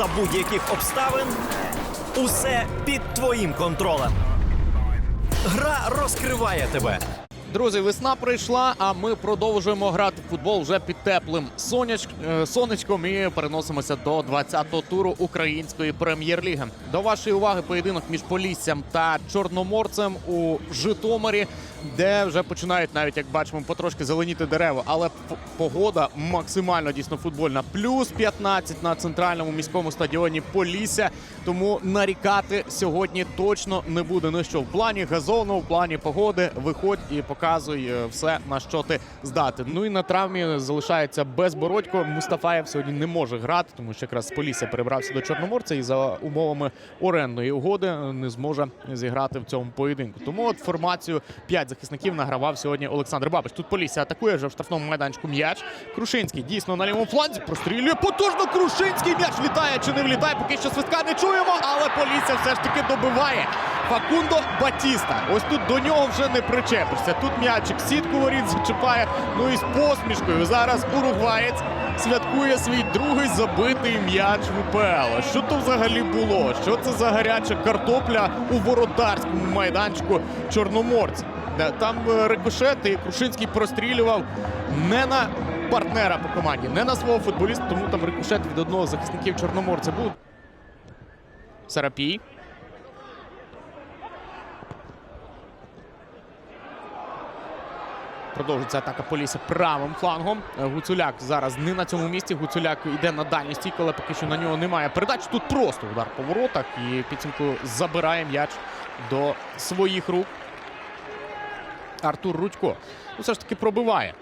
за будь-яких обставин. Усе під твоїм контролем. Гра розкриває тебе. Друзі, весна прийшла, а ми продовжуємо грати в футбол вже під теплим соняч... е, сонечком і переносимося до 20-го туру української прем'єр-ліги. До вашої уваги поєдинок між Поліссям та Чорноморцем у Житомирі, де вже починають навіть, як бачимо, потрошки зеленіти дерева. Але погода максимально дійсно футбольна. Плюс 15 на центральному міському стадіоні Полісся. Тому нарікати сьогодні точно не буде. Ну що в плані газону, в плані погоди, виходь і показуй е, все на що ти здатен. Ну і на травмі залишається безбородько. Мустафаєв сьогодні не може грати, тому що якраз Полісся перебрався до Чорноморця і за умовами орендної угоди не зможе зіграти в цьому поєдинку. Тому от формацію 5 захисників награвав сьогодні Олександр Бабич. Тут Полісся атакує вже в штрафному майданчику м'яч. Крушинський дійсно на лівому фланзі прострілює потужно. Крушинський м'яч влітає чи не влітає. Поки що свистка не чуємо, але Полісся все ж таки добиває. Факундо Батіста. Ось тут до нього вже не причепишся. Тут м'ячик сітку воріт зачіпає. Ну і з посмішкою зараз уругваєць святкує свій другий забитий м'яч в УПЛ. Що то взагалі було? Що це за гаряча картопля у воротарському майданчику Чорноморця? Е, Там е, рикошет і Крушинський прострілював не на партнера по команді, не на свого футболіста, тому там рикошет від одного з захисників Чорноморця був. Сарапій. Продовжується атака Полісся правим флангом. Е, Гуцуляк зараз не на цьому місці. Гуцуляк йде на дальній стійку, але поки що на нього немає передач. Тут просто удар по воротах і підсумку забирає м'яч до своїх рук. Артур Рудько. Ну, все ж таки пробиває.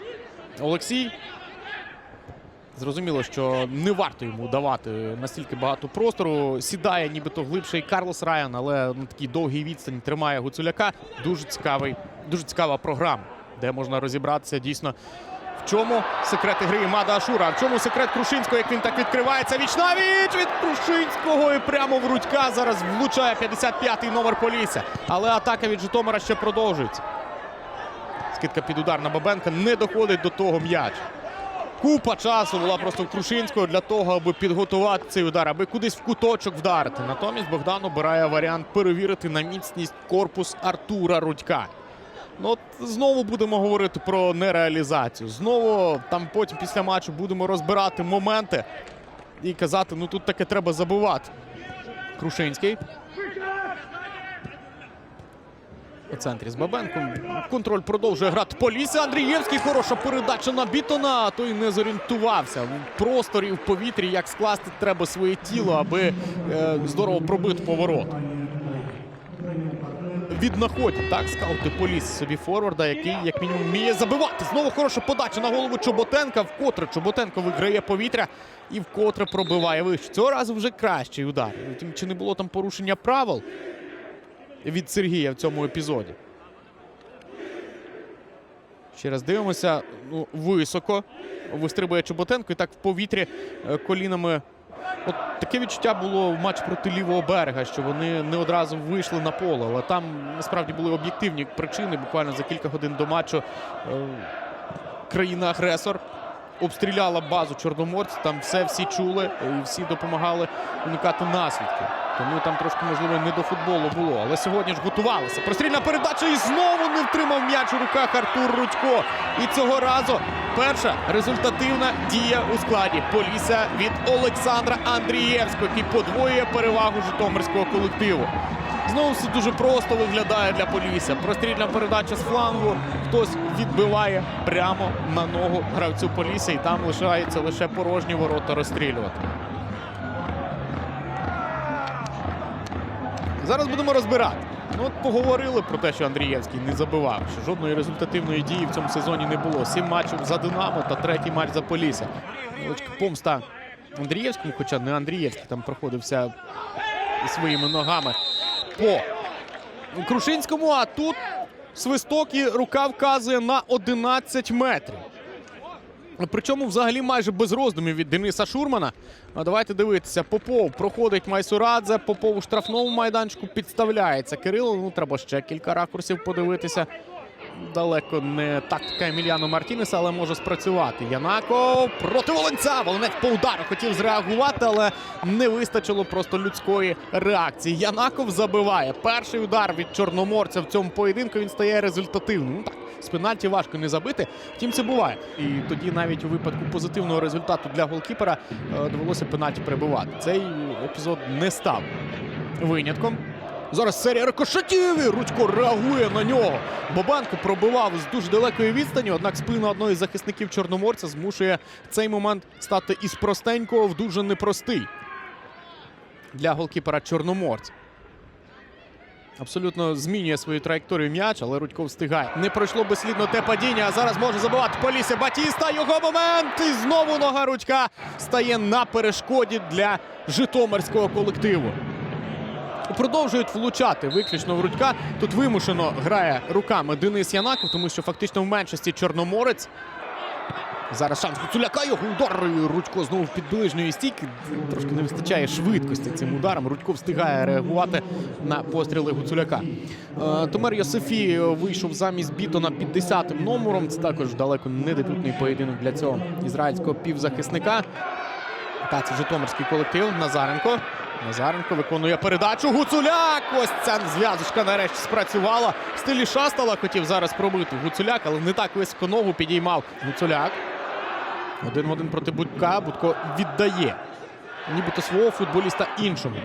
Олексій. Зрозуміло, що не варто йому давати настільки багато простору. Сідає нібито глибше і Карлос Райан, але на такій довгій відстані тримає Гуцуляка. Дуже цікавий, дуже цікава програма, де можна розібратися дійсно. В чому секрети гри Мада Ашура? В чому секрет Крушинського, як він так відкривається? Віч віч від Крушинського і прямо в Рудька зараз влучає 55-й номер Полісся. Але атака від Житомира ще продовжується. Скидка під удар на Бабенка не доходить до того м'яч. Купа часу була просто в Крушинського для того, аби підготувати цей удар, аби кудись в куточок вдарити. Натомість Богдан обирає варіант перевірити на міцність корпус Артура Рудька. Ну, от знову будемо говорити про нереалізацію. Знову там потім після матчу будемо розбирати моменти і казати, ну тут таке треба забувати. Крушинський. У центрі з Бабенком. Контроль продовжує грати Полісся. Андрієвський. Хороша передача на Бітона. А той не зорієнтувався. В просторі в повітрі, як скласти треба своє тіло, аби е, здорово пробити поворот. Віднаходять, так, скаути Полісся собі форварда, який, як мінімум, вміє забивати. Знову хороша подача на голову Чоботенка. Вкотре Чоботенко виграє повітря і вкотре пробиває вище. Цього разу вже кращий удар. Чи не було там порушення правил? Від Сергія в цьому епізоді. Ще раз дивимося. Ну, високо. Вистрибує Чоботенко і так в повітрі е, колінами. От таке відчуття було в матчі проти лівого берега, що вони не одразу вийшли на поле. Але там насправді були об'єктивні причини. Буквально за кілька годин до матчу е, країна-агресор обстріляла базу Чорноморця. Там все всі чули і всі допомагали уникати наслідків. Тому там трошки, можливо, не до футболу було. Але сьогодні ж готувалися. Прострільна передача і знову не втримав м'яч у руках Артур Рудько. І цього разу перша результативна дія у складі Полісся від Олександра Андрієвського, який подвоює перевагу житомирського колективу. Знову все дуже просто виглядає для Полісся. Прострільна передача з флангу. Хтось відбиває прямо на ногу гравцю Полісся, і там лишається лише порожні ворота розстрілювати. Зараз будемо розбирати. Ну, от поговорили про те, що Андрієвський не забивав, що жодної результативної дії в цьому сезоні не було. Сім матчів за Динамо та третій матч за Полісся. Помста Андрієвському, хоча не Андрієвський там проходився своїми ногами по Крушинському. А тут свисток і рука вказує на 11 метрів. Причому взагалі майже без роздумів від Дениса Шурмана. А давайте дивитися. Попов проходить Майсурадзе. Попов у штрафному майданчику підставляється. Кирило, ну треба ще кілька ракурсів подивитися. Далеко не тактика Еміліано Мартінеса, але може спрацювати. Янако проти Волонця. Волонець по удару хотів зреагувати, але не вистачило просто людської реакції. Янаков забиває. Перший удар від чорноморця в цьому поєдинку він стає результативним. Ну так, з пенальті важко не забити. Втім, це буває. І тоді навіть у випадку позитивного результату для голкіпера е, довелося пенальті перебувати. Цей епізод не став винятком. Зараз серія рикошетів і Рудько реагує на нього. Бабанко пробивав з дуже далекої відстані, однак спина одного із захисників Чорноморця змушує цей момент стати із простенького в дуже непростий для голкіпера Чорноморця. Абсолютно змінює свою траєкторію м'яч, але Рудько встигає. Не пройшло безслідно те падіння. А зараз може забивати Полісся Батіста. Його момент. І знову нога Рудька стає на перешкоді для житомирського колективу. Продовжують влучати виключно в Рудька. Тут вимушено грає руками Денис Янаков, тому що фактично в меншості Чорноморець. Зараз шанс Гуцуляка, його удар. Рудько знову під ближньої стійки. Трошки не вистачає швидкості цим ударом. Рудько встигає реагувати на постріли Гуцуляка. Е, Томер Йосифі вийшов замість Бітона під 10-м номером. Це також далеко не дебютний поєдинок для цього ізраїльського півзахисника. Та це Житомирський колектив. Назаренко. Назаренко виконує передачу. Гуцуляк! Ось ця зв'язочка нарешті спрацювала. В стилі Шастала хотів зараз пробити Гуцуляк, але не так високо ногу підіймав Гуцуляк. Один в один проти Будька. Будько віддає. Нібито свого футболіста іншому.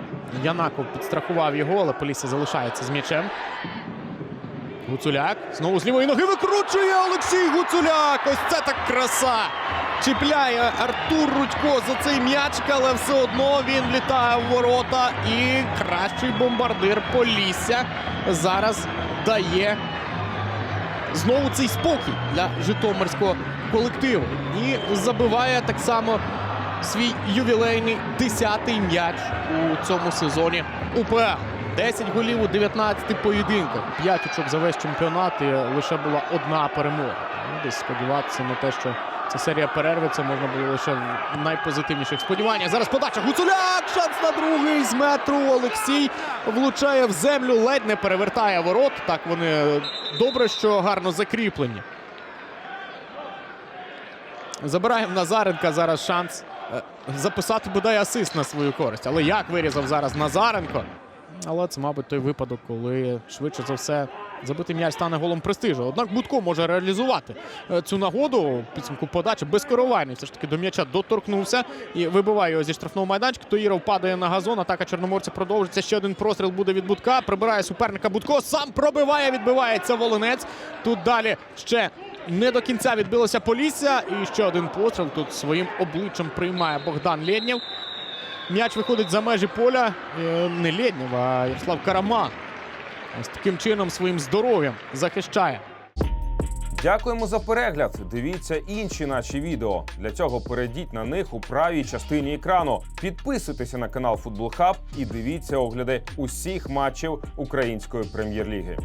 Янаков підстрахував його, але Полісся залишається з м'ячем. Гуцуляк. Знову з лівої ноги викручує Олексій Гуцуляк. Ось це так краса. Чіпляє Артур Рудько за цей м'ячик, але все одно він влітає в ворота. І кращий бомбардир Полісся зараз дає знову цей спокій для житомирського колективу. І забиває так само свій ювілейний 10-й м'яч у цьому сезоні УПЛ. 10 голів у 19 поєдинках. 5 очок за весь чемпіонат і лише була одна перемога. Ну, десь сподіватися на те, що ця серія перерветься, можна було лише в найпозитивніших сподіваннях. Зараз подача Гуцуляк! Шанс на другий з метру. Олексій влучає в землю, ледь не перевертає ворот. Так вони добре, що гарно закріплені. Забираємо Назаренка зараз шанс е, записати бодай асист на свою користь. Але як вирізав зараз Назаренко? Але це, мабуть, той випадок, коли швидше за все забитий м'яч стане голом престижу. Однак Будко може реалізувати е, цю нагоду підсумку подачі безкоровайний. Все ж таки до м'яча доторкнувся і вибиває його зі штрафного майданчика. Тоїров падає на газон. Атака Чорноморця продовжиться. Ще один простріл буде від Будка. Прибирає суперника Будко. Сам пробиває, відбивається Волинець. Тут далі ще не до кінця відбилося Полісся. І ще один постріл. Тут своїм обличчям приймає Богдан Лєднєв. М'яч виходить за межі поля. Е, Не Лєднєв, а Ярослав Карама. Ось таким чином своїм здоров'ям захищає. Дякуємо за перегляд. Дивіться інші наші відео. Для цього перейдіть на них у правій частині екрану. Підписуйтеся на канал Футбол Хаб і дивіться огляди усіх матчів української прем'єр-ліги.